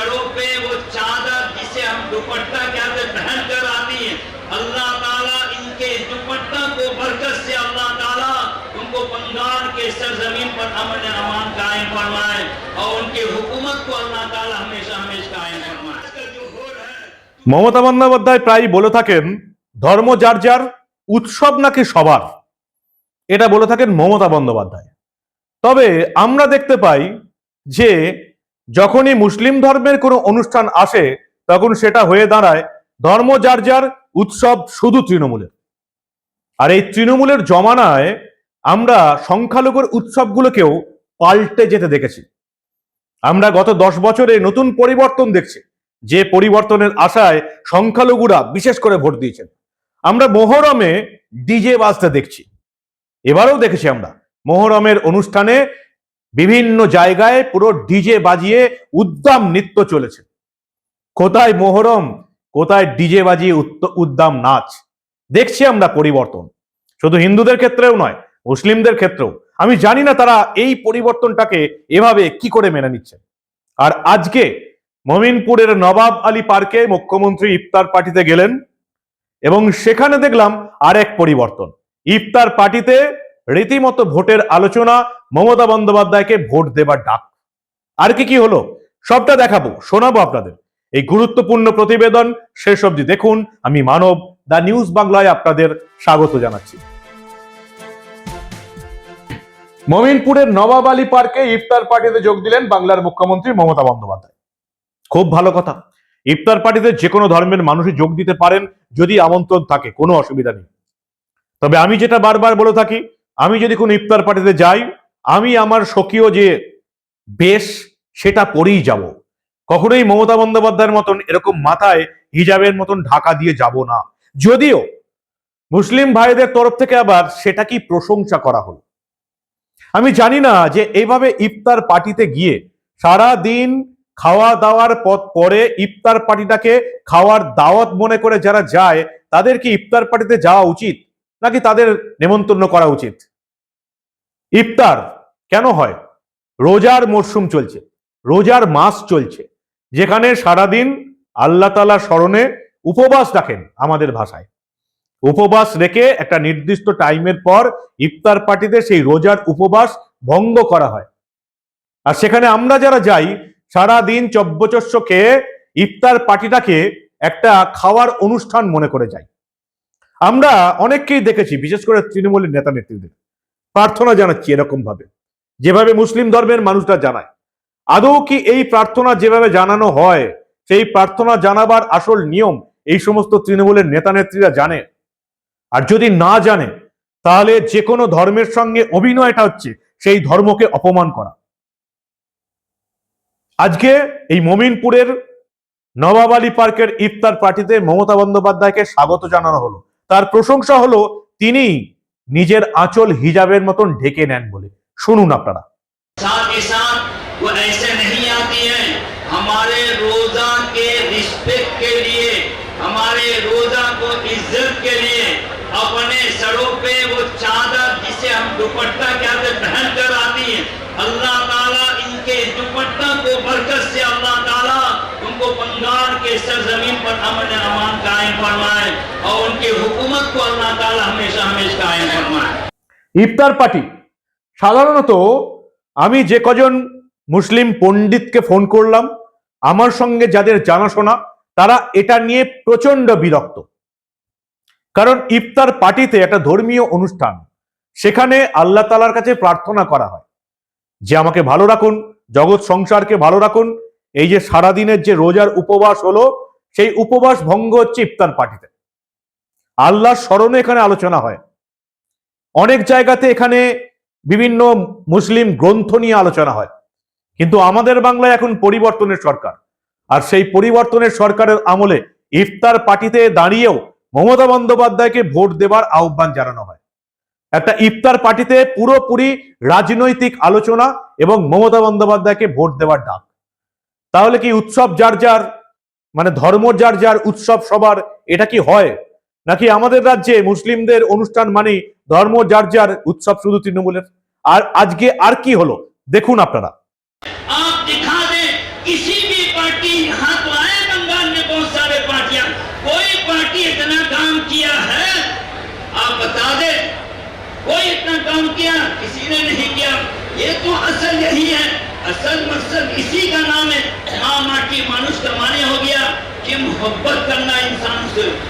सरों पे वो चादर जिसे हम दुपट्टा कहते पहन कर आती है अल्लाह ताला इनके दुपट्टा को बरकत से अल्लाह ताला उनको बंगाल के सरजमीन पर अमन अमान कायम फरमाए और उनकी हुकूमत को अल्लाह ताला हमेशा हमेशा कायम फरमाए आजकल जो हो रहा है মমতা বন্দ্যোপাধ্যায় প্রায় বলে থাকেন ধর্ম যার যার উৎসব নাকি সবার এটা বলে থাকেন মমতা বন্দ্যোপাধ্যায় তবে আমরা দেখতে পাই যে যখনই মুসলিম ধর্মের কোনো অনুষ্ঠান আসে, তখন সেটা হয়ে দাঁড়ায় ধর্ম যার যার উৎসব শুধু তৃণমূলের। আর এই তৃণমূলের জমানায় আমরা সংখ্যালঘুর উৎসবগুলোকেও পাল্টে যেতে দেখেছি। আমরা গত দশ বছরে নতুন পরিবর্তন দেখছি। যে পরিবর্তনের আশায় সংখ্যালঘুরা বিশেষ করে ভোট দিয়েছেন। আমরা মোহরমে ডিজে বাজতে দেখছি। এবারেও দেখেছি আমরা। মোহরমের অনুষ্ঠানে বিভিন্ন জায়গায় পুরো ডিজে বাজিয়ে উদ্দাম নৃত্য চলেছে। কোথায় মোহরম, কোথায় ডিজে বাজিয়ে উদ্দাম নাচ। দেখছি আমরা পরিবর্তন। শুধু হিন্দুদের ক্ষেত্রেও নয়, মুসলিমদের ক্ষেত্রেও। আমি জানি না তারা এই পরিবর্তনটাকে এভাবে কি করে মেনে নিচ্ছে। আর আজকে মমিনপুরের নবাব আলী পার্কে মুখ্যমন্ত্রী ইফতার পার্টিতে গেলেন এবং সেখানে দেখলাম আরেক পরিবর্তন। ইফতার পার্টিতে রীতিমতো ভোটের আলোচনা মমতা বন্দ্যোপাধ্যায়কে ভোট দেবার ডাক। আর কি কি হলো? সবটা দেখাবো, শোনাবো আপনাদের। এই গুরুত্বপূর্ণ প্রতিবেদন শেষ অবধি দেখুন। আমি মানব দা নিউজ বাংলায় আপনাদের স্বাগত জানাচ্ছি। মমিনপুরের নবাব আলী পার্কে ইফতার পার্টিতে যোগ দিলেন বাংলার মুখ্যমন্ত্রী মমতা বন্দ্যোপাধ্যায়। খুব ভালো কথা। ইফতার পার্টিতে যে কোনো ধর্মের মানুষই যোগ দিতে পারেন যদি আমন্ত্রণ থাকে, কোনো অসুবিধা নেই। তবে আমি যেটা বারবার বলে থাকি আমি যদি কোনো ইফতার পার্টিতে যাই, আমি আমার স্বকীয় যে বেশ, সেটা পরেই যাব। কখনোই মমতা বন্দ্যোপাধ্যায়ের মতন এরকম মাথায় হিজাবের মতন ঢাকা দিয়ে যাব না। যদিও মুসলিম ভাইদের তরফ থেকে আবার সেটা কি প্রশংসা করা হলো? আমি জানি না যে এইভাবে ইফতার পার্টিতে গিয়ে সারা দিন খাওয়া দাওয়ার পর, পরে ইফতার পার্টিটাকে খাওয়ার দাওয়াত মনে করে যারা যায়, তাদের কি ইফতার পার্টিতে যাওয়া উচিত? নাকি তাদের নেমন্তন্ন করা উচিত? ইফতার কেন হয়? রোজার মরশুম চলছে, রোজার মাস চলছে, যেখানে সারাদিন আল্লাহ তালা স্মরণে উপবাস রাখেন আমাদের ভাষায়। উপবাস রেখে একটা নির্দিষ্ট টাইমের পর ইফতার পার্টিতে সেই রোজার উপবাস ভঙ্গ করা হয়। আর সেখানে আমরা যারা যাই সারা দিন চব্বচস্য খেয়ে ইফতার পার্টিটাকে একটা খাওয়ার অনুষ্ঠান মনে করে যাই। আমরা অনেককেই দেখেছি, বিশেষ করে তৃণমূলের নেতা নেত্রীদের প্রার্থনা জানাচ্ছি এরকম ভাবে যেভাবে মুসলিম ধর্মের মানুষরা জানায়। আদৌ কি এই প্রার্থনা যেভাবে জানানো হয়, সেই প্রার্থনা জানাবার আসল নিয়ম এই সমস্ত তৃণমূলের নেতা নেত্রীরা জানে? আর যদি না জানে, তাহলে যে কোনো ধর্মের সঙ্গে অভিনয়টা হচ্ছে সেই ধর্মকে অপমান করা। আজকে এই মমিনপুরের নবাব আলী পার্কের ইফতার পার্টিতে মমতা বন্দ্যোপাধ্যায়কে স্বাগত জানানো হলো। তার প্রশংসা হলো তিনি নিজের আঁচল হিজাবের মতন ঢেকে নেন বলে শুনুন আপনারা साथ ही साथ वो ऐसे नहीं आती हैं हमारे रोजा के रिस्पेक्ट के लिए हमारे रोजा को इज्जत के लिए अपने सरों पे वो चादर जिसे हम दुपट्टा कहते पहन कर आती हैं अल्लाह ताला इनके दुपट्टा को बरकत से अल्लाह ताला उनको बंगाल के सरजमीन पर अमन अमान कायम फरमाए और उनकी हुकूमत को अल्लाह ताला हमेशा हमेशा कायम फरमाए ইফতার পার্টি সাধারণত আমি যে কজন মুসলিম পণ্ডিতকে ফোন করলাম আমার সঙ্গে যাদের জানাশোনা তারা এটা নিয়ে প্রচন্ড বিরক্ত কারণ ইফতার পার্টিতে একটা ধর্মীয় অনুষ্ঠান সেখানে আল্লাহ তালার কাছে প্রার্থনা করা হয় যে আমাকে ভালো রাখুন জগৎ সংসারকে ভালো রাখুন এই যে সারাদিনের যে রোজার উপবাস হলো, সেই উপবাস ভঙ্গ হচ্ছে ইফতার পার্টিতে। আল্লাহর স্মরণে এখানে আলোচনা হয়। অনেক জায়গাতে এখানে বিভিন্ন মুসলিম গ্রন্থ নিয়ে আলোচনা হয়। কিন্তু আমাদের বাংলায় এখন পরিবর্তনের সরকার। আর সেই পরিবর্তনের সরকারের আমলে ইফতার পার্টিতে দাঁড়িয়েও মমতা বন্দ্যোপাধ্যায়কে ভোট দেবার আহ্বান জানানো হয়। একটা ইফতার পার্টিতে পুরোপুরি রাজনৈতিক আলোচনা এবং মমতা বন্দ্যোপাধ্যায়কে ভোট দেওয়ার ডাক। তাহলে কি উৎসব যার যার মানে ধর্ম যার যার উৎসব সবার, এটা কি হয়? নাকি আমাদের রাজ্যে মুসলিমদের অনুষ্ঠান মানে ধর্ম যার যার উৎসব শুধু তৃণমূলের? আর আজকে আর কি হলো? দেখুন আপনারা। मोहब्बत करना इंसान से लोगों से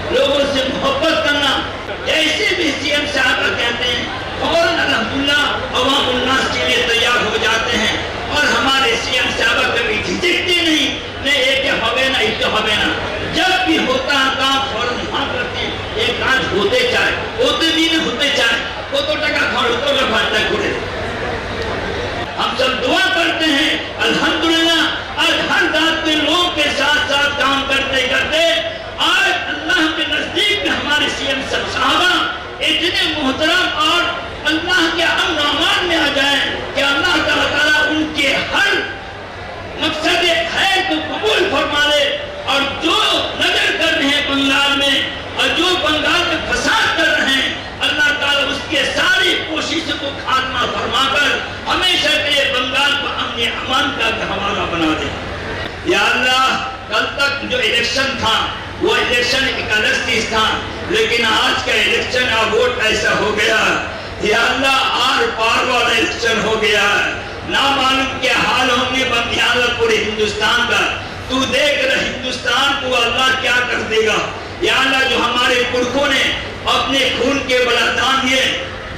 मोहतरम और अल्लाह के अमन अमान में आ जाए कि अल्लाह ताला उनके हर मकसद खैर को कबूल फरमा ले और जो नज़र कर रहे हैं बंगाल में और जो बंगाल में फसाद कर रहे हैं, अल्लाह ताला उसके सारी कोशिशों को खात्मा फरमाकर हमेशा के लिए बंगाल को अमन अमान का हवाला बना दे। या अल्लाह, कल तक जो इलेक्शन था, वो इलेक्शन चीज़ था। लेकिन आज का इलेक्शन का वोट ऐसा हो गया। अल्लाह आर पार वाला इलेक्शन हो गया। ना मालूम क्या हाल होंगे पूरे हिंदुस्तान का। तू देख रहा हिंदुस्तान को अल्लाह क्या कर देगा। या अल्लाह जो हमारे पुरखों ने अपने खून के बलिदान दिए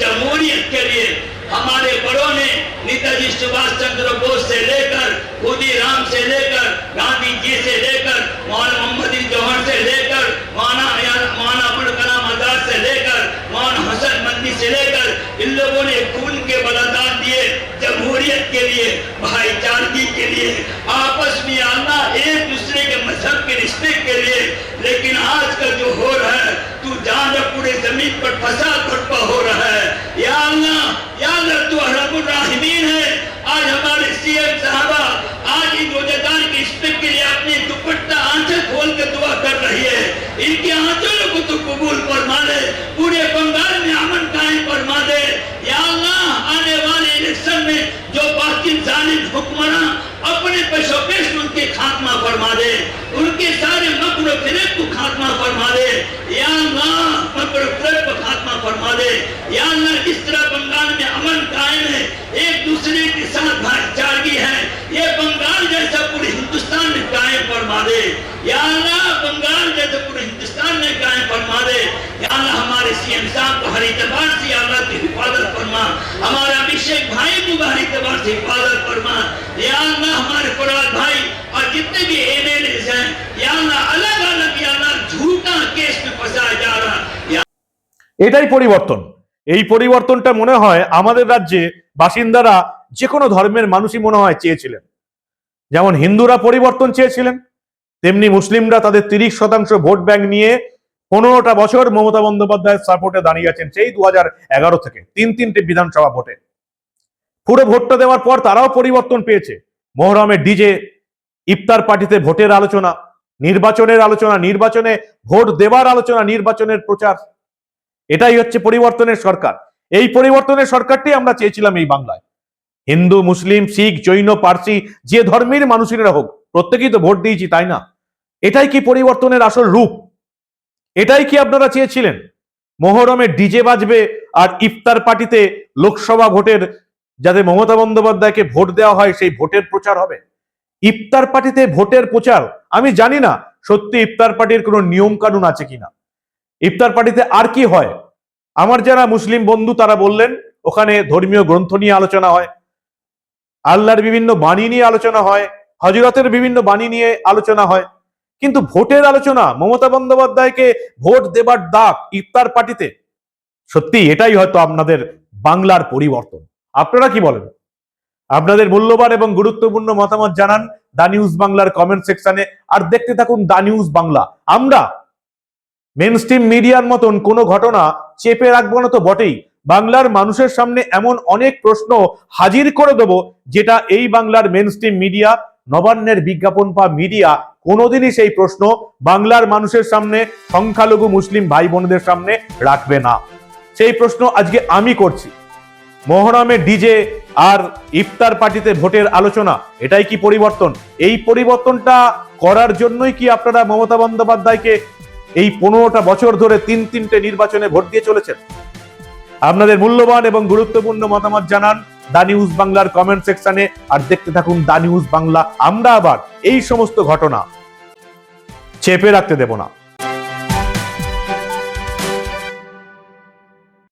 जमहूरियत के लिए, हमारे बड़ों ने नेताजी सुभाष चंद्र बोस से लेकर खुदी राम से लेकर गांधी जी से लेकर मौलाना मोहम्मद जौहर से लेकर मौलाना मौलाना अबुल कलाम आज़ाद से लेकर मौलाना हसन मंदी से लेकर इन लोगों ने खून के बलिदान दिए जमहूरियत के लिए भाईचारगी के लिए आपस में आना एक दूसरे के रिश्ते के लिए। लेकिन आज का जो हो रहा है, तू जान पूरे ज़मीन पर फसाद बर्पा हो रहा है। या अल्लाह या अल्लाह, तू रहमुर राहिमीन है। आज हमारे सीएम साहबा, आज इन रोजेदार के रिश्ते के लिए अपने दुपट्टा आंचल खोल के दुआ कर रही है। इनके आंचलों को तू कबूल फरमा ले पूरे बंगाल में अमन कायम फरमा दे। या अल्लाह, आने वाले इलेक्शन में जो बाकी जालिम हुक्मरान अपने पेशोपेश उनके खात्मा फरमा दे। उनके सारे मकर फिरक को खात्मा फरमा दे। या अल्लाह, मकर को खात्मा फरमा दे। या अल्लाह, जिस तरह बंगाल में अमन कायम है, एक दूसरे के साथ भाईचारगी है, ये बंगाल जैसा पूरे हिंदुस्तान में कायम फरमा दे। या अल्लाह, बंगाल जैसा पूरे हिंदुस्तान में कायम फरमा दे। या अल्लाह, हमारे सीएम साहब को हर एतबार से अल्लाह की हिफाजत फरमा। हमारे अभिषेक भाई को हर एतबार से हिफाजत या अल्लाह हमारे फराज भाई और जितने भी एमएलए हैं या अल्लाह अलग अलग या अल्लाह झूठा केस में फंसाया जा रहा या এটাই পরিবর্তন এই পরিবর্তনটা মনে হয় আমাদের রাজ্যে বাসিন্দারা যে কোনো ধর্মের মানুষই মনে হয় চেয়েছিলেন যেমন হিন্দুরা পরিবর্তন চেয়েছিলেন তেমনি মুসলিমরা তাদের তিরিশ শতাংশ ভোট ব্যাংক নিয়ে পনেরোটা বছর মমতা বন্দ্যোপাধ্যায়ের সাপোর্টে দাঁড়িয়ে আছেন সেই দু এগারো থেকে তিন তিনটে বিধানসভা ভোটে পুরো ভোটটা দেওয়ার পর তারাও পরিবর্তন পেয়েছে। মোহরমের ডিজে, ইফতার পার্টিতে ভোটের আলোচনা, নির্বাচনের আলোচনা, নির্বাচনে ভোট দেওয়ার আলোচনা, নির্বাচনের প্রচার। এটাই হচ্ছে পরিবর্তনের সরকার। এই পরিবর্তনের সরকারটি আমরা চেয়েছিলাম এই বাংলায়। হিন্দু, মুসলিম, শিখ, জৈন, পার্সি, যে ধর্মের মানুষেরা হোক, প্রত্যেকেই তো ভোট দিয়েছি, তাই না? এটাই কি পরিবর্তনের আসল রূপ? এটাই কি আপনারা চেয়েছিলেন? মোহরমে ডিজে বাজবে আর ইফতার পার্টিতে লোকসভা ভোটের যাতে মমতা বন্দ্যোপাধ্যায়কে ভোট দেওয়া হয় সেই ভোটের প্রচার হবে। ইফতার পার্টিতে ভোটের প্রচার, আমি জানি না সত্যি ইফতার পার্টির কোনো নিয়ম কানুন আছে কিনা। ইফতার পার্টিতে আর কি হয়? আমার যারা মুসলিম বন্ধু, তারা বললেন, ওখানে ধর্মীয় গ্রন্থ নিয়ে আলোচনা হয়, আল্লাহর বিভিন্ন বাণী নিয়ে আলোচনা হয় হজরতের বিভিন্ন বাণী নিয়ে আলোচনা হয়। কিন্তু ভোটের আলোচনা, মমতা বন্দ্যোপাধ্যায়কে ভোট দেবার ডাক ইফতার পার্টিতে সত্যি এটাই হয়তো আপনাদের বাংলার পরিবর্তন। আপনারা কি বলেন? আপনাদের মূল্যবান এবং গুরুত্বপূর্ণ মতামত জানান দা নিউজ বাংলার কমেন্ট সেকশনে আর দেখতে থাকুন দা নিউজ বাংলা। আমরা মেন স্ট্রিম মিডিয়ার মতন কোনো ঘটনা চেপে রাখব না তো বটেই। বাংলার মানুষের সামনে এমন অনেক প্রশ্ন হাজির করে দেব, যেটা এই বাংলার মেন স্ট্রিম মিডিয়া নবান্নের বিজ্ঞাপন পা মিডিয়া কোনোদিনই সেই প্রশ্ন বাংলার মানুষের সামনে, সংখ্যালঘু মুসলিম ভাই বোনদের সামনে রাখবে না। সেই প্রশ্ন আজকে আমি করছি। মোহরমে ডিজে আর ইফতার পার্টিতে ভোটের আলোচনা, এটাই কি পরিবর্তন? এই পরিবর্তনটা করার জন্যই কি আপনারা মমতা বন্দ্যোপাধ্যায়কে এই পনেরোটা বছর ধরে তিন তিনটে নির্বাচনে ভোট দিয়ে চলেছেন? আপনাদের মূল্যবান এবং গুরুত্বপূর্ণ মতামত জানান দা নিউজ বাংলার কমেন্ট সেকশনে আর দেখতে থাকুন দা নিউজ বাংলা। আমরা আবার এই সমস্ত ঘটনা চেপে রাখতে দেব না।